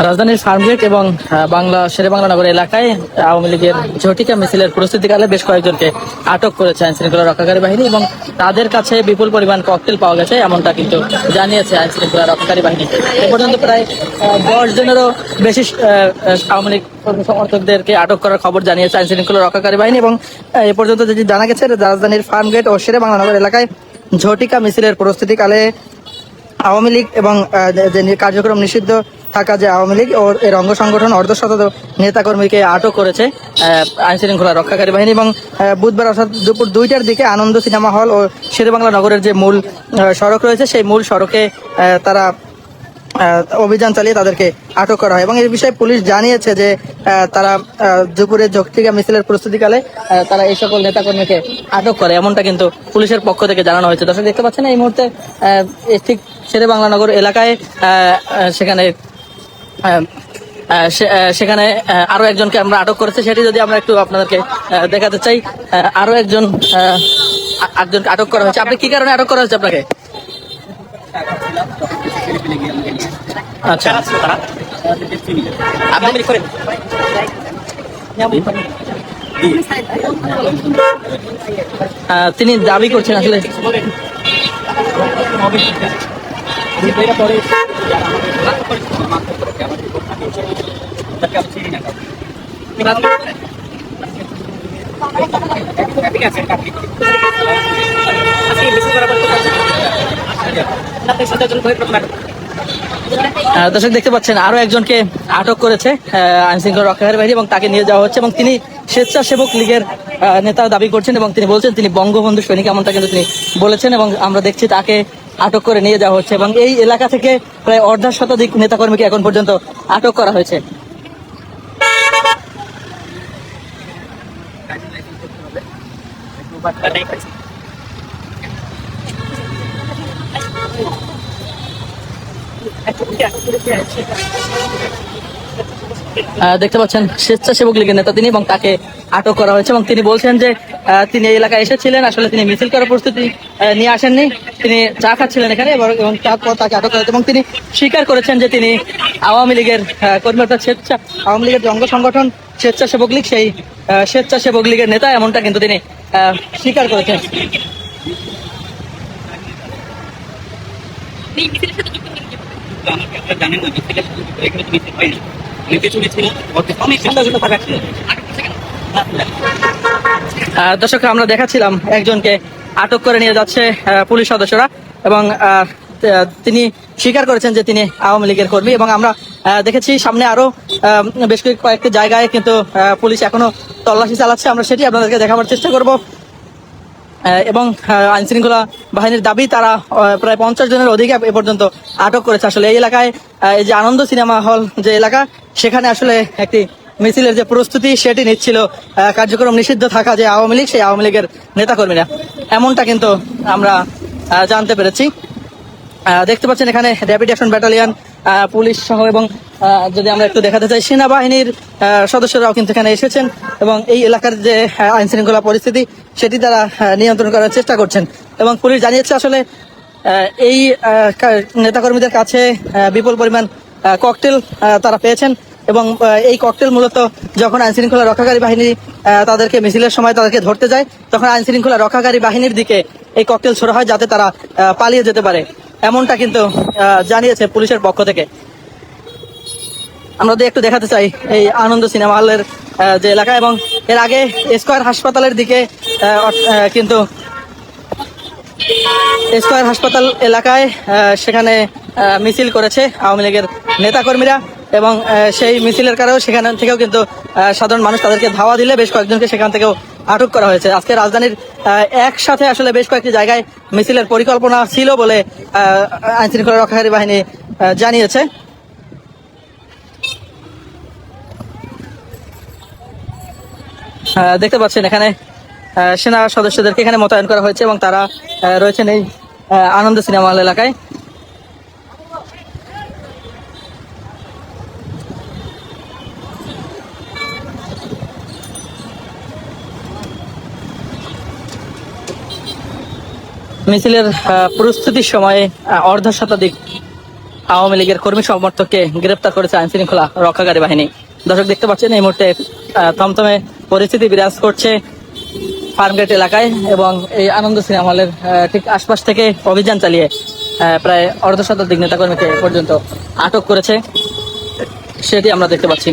রাজধানীর ফার্মগেট এবং বাংলা শেরে বাংলা নগর এলাকায় আওয়ামী লীগের ঝটিকা মিছিলের প্রস্তুতিকালে বেশ কয়েকজনকে আটক করেছে আইন শৃঙ্খলা রক্ষাকারী বাহিনী এবং তাদের কাছে বিপুল পরিমাণ ককটেল পাওয়া গেছে এমনটা কিন্তু জানিয়েছে আইন শৃঙ্খলা রক্ষাকারী বাহিনী। এ পর্যন্ত প্রায় দশ জনেরও বেশি আওয়ামী লীগ সমর্থকদেরকে আটক করার খবর জানিয়েছে আইন শৃঙ্খলা রক্ষাকারী বাহিনী এবং এ পর্যন্ত যেটি জানা গেছে, রাজধানীর ফার্মগেট ও শেরে বাংলা নগর এলাকায় ঝটিকা মিছিলের প্রস্তুতিকালে আওয়ামী লীগ এবং যে- কার্যক্রম নিষিদ্ধ থাকা যে আওয়ামী লীগ ও এর অঙ্গ সংগঠন অর্ধশত নেতাকর্মীকে আটক করেছে আইন শৃঙ্খলা রক্ষাকারী বাহিনী এবং বুধবার অর্থাৎ দুপুর দুইটার দিকে আনন্দ সিনেমা হল ও শেরেবাংলা নগরের যে মূল সড়ক রয়েছে, সেই মূল সড়কে তারা অভিযান চালিয়ে তাদেরকে আটক করা হয়। এবং এই বিষয়ে পুলিশ জানিয়েছে যে তারা দুপুরে যৌক্তিকা মিছিলের প্রস্তুতিকালে তারা এই সকল নেতাকর্মীকে আটক করে। এমনটা কিন্তু পুলিশের পক্ষ থেকে জানানো হয়েছে। দর্শক দেখতে পাচ্ছেন এই মুহূর্তে ঠিক শেরে বাংলানগর এলাকায় সেখানে সেখানে আরও একজনকে আমরা আটক করেছে। সেটি যদি আমরা একটু আপনাদেরকে দেখাতে চাই আরও একজন আহ, একজনকে আটক করা হয়েছে। আপনি কি কারণে আটক করা হয়েছে আপনাকে? আচ্ছা। তিনি দাবি করছেন আসলে। আহ, দর্শক দেখতে পাচ্ছেন, আরও একজনকে আটক করেছে আইন শৃঙ্খলা রক্ষাকারী বাহিনী এবং তাকে নিয়ে যাওয়া হচ্ছে এবং তিনি স্বেচ্ছাসেবক লীগের নেতা দাবি করছেন এবং তিনি বলছেন তিনি বঙ্গবন্ধু সৈনিক এমনটা কিন্তু তিনি বলেছেন এবং আমরা দেখছি তাকে আটক করে নিয়ে যাওয়া হচ্ছে এবং এই এলাকা থেকে প্রায় অর্ধ শতাধিক নেতাকর্মীকে এখন পর্যন্ত আটক করা হয়েছে। দেখতে পাচ্ছেন স্বেচ্ছাসেবক লীগের নেতা তিনি এবং তাকে আটক করা হয়েছে এবং তিনি বলছেন যে তিনি এই এলাকায় এসেছিলেন, আসলে তিনি মিছিল করার প্রস্তুতি নিয়ে আসেননি। তিনি চা খাচ্ছিলেন এখানে এবং- তারপর তাকে আটক করা এবং তিনি স্বীকার করেছেন যে তিনি আওয়ামী লীগের কর্মী অর্থাৎ স্বেচ্ছা, আওয়ামী লীগের অঙ্গ সংগঠন, স্বেচ্ছাসেবক লীগ, সেই স্বেচ্ছাসেবক লীগের নেতা এমনটা কিন্তু তিনি স্বীকার করেছেন। দর্শক আমরা দেখাচ্ছিলাম একজনকে আটক করে নিয়ে যাচ্ছে পুলিশ সদস্যরা এবং তিনি স্বীকার করেছেন যে তিনি আওয়ামী লীগের কর্মী এবং আমরা দেখেছি সামনে আরও বেশ কয়েক- কয়েকটি জায়গায় কিন্তু পুলিশ এখনও তল্লাশি চালাচ্ছে। আমরা সেটি আপনাদেরকে দেখাবার চেষ্টা করব। এবং আইন শৃঙ্খলা বাহিনীর দাবি তারা প্রায় পঞ্চাশ জনের অধিক এ পর্যন্ত আটক করেছে। আসলে এই এলাকায় এই যে আনন্দ সিনেমা হল যে এলাকা, সেখানে আসলে একটি মিছিলের যে প্রস্তুতি সেটি নিচ্ছিল কার্যক্রম নিষিদ্ধ থাকা যে আওয়ামী লীগ, সেই আওয়ামী লীগের নেতাকর্মীরা। এমনটা কিন্তু আমরা জানতে পেরেছি। দেখতে পাচ্ছেন এখানে র্যাপিড অ্যাকশন ব্যাটালিয়ন পুলিশ সহ এবং যদি আমরা একটু দেখাতে চাই, সেনাবাহিনীর সদস্যরাও কিন্তু এখানে এসেছেন এবং এই এলাকার যে আইন শৃঙ্খলা পরিস্থিতি, সেটি তারা নিয়ন্ত্রণ করার চেষ্টা করছেন এবং পুলিশ জানিয়েছে আসলে এই নেতাকর্মীদের কাছে বিপুল পরিমাণ ককটেল তারা পেয়েছেন এবং এই ককটেল মূলত যখন আইন শৃঙ্খলা রক্ষাকারী বাহিনী তাদেরকে মিছিলের সময় তাদেরকে ধরতে যায়, তখন আইন শৃঙ্খলা রক্ষাকারী বাহিনীর দিকে এই ককটেল ছোড়া হয় যাতে তারা পালিয়ে যেতে পারে। এমনটা কিন্তু জানিয়েছে পুলিশের পক্ষ থেকে। আমরা যদি একটু দেখাতে চাই এই আনন্দ সিনেমা হলের যে এলাকা, এবং এর আগে স্কয়ার হাসপাতালের দিকে কিন্তু স্কয়ার হাসপাতাল এলাকায় সেখানে মিছিল করেছে আওয়ামী লীগের নেতাকর্মীরা, এবং সেই মিছিলের কারণেও সেখান থেকেও কিন্তু সাধারণ মানুষ তাদেরকে ধাওয়া দিলে বেশ কয়েকজনকে সেখান থেকেও আটক করা হয়েছে। আজকে রাজধানীর একসাথে আসলে বেশ কয়েকটি জায়গায় মিছিলের পরিকল্পনা ছিল বলে আহ, আইন শৃঙ্খলা রক্ষাকারী বাহিনী জানিয়েছে। দেখতে পাচ্ছেন এখানে সেনা সদস্যদেরকে এখানে মোতায়েন করা হয়েছে এবং তারা রয়েছেন এই আনন্দ সিনেমা হল এলাকায়। মিছিলের প্রস্তুতির সময়ে অর্ধ শতাধিক আওয়ামী লীগের কর্মী সমর্থককে গ্রেপ্তার করেছে আইন শৃঙ্খলা রক্ষাকারী বাহিনী। দর্শক দেখতে পাচ্ছেন, এই মুহূর্তে থমথমে পরিস্থিতি বিরাজ করছে ফার্মগেট এলাকায় এবং এই আনন্দ সিনেমা হলের ঠিক আশপাশ থেকে অভিযান চালিয়ে প্রায় অর্ধশতাধিক নেতাকর্মীকে এ পর্যন্ত আটক করেছে। সেটি আমরা দেখতে পাচ্ছি।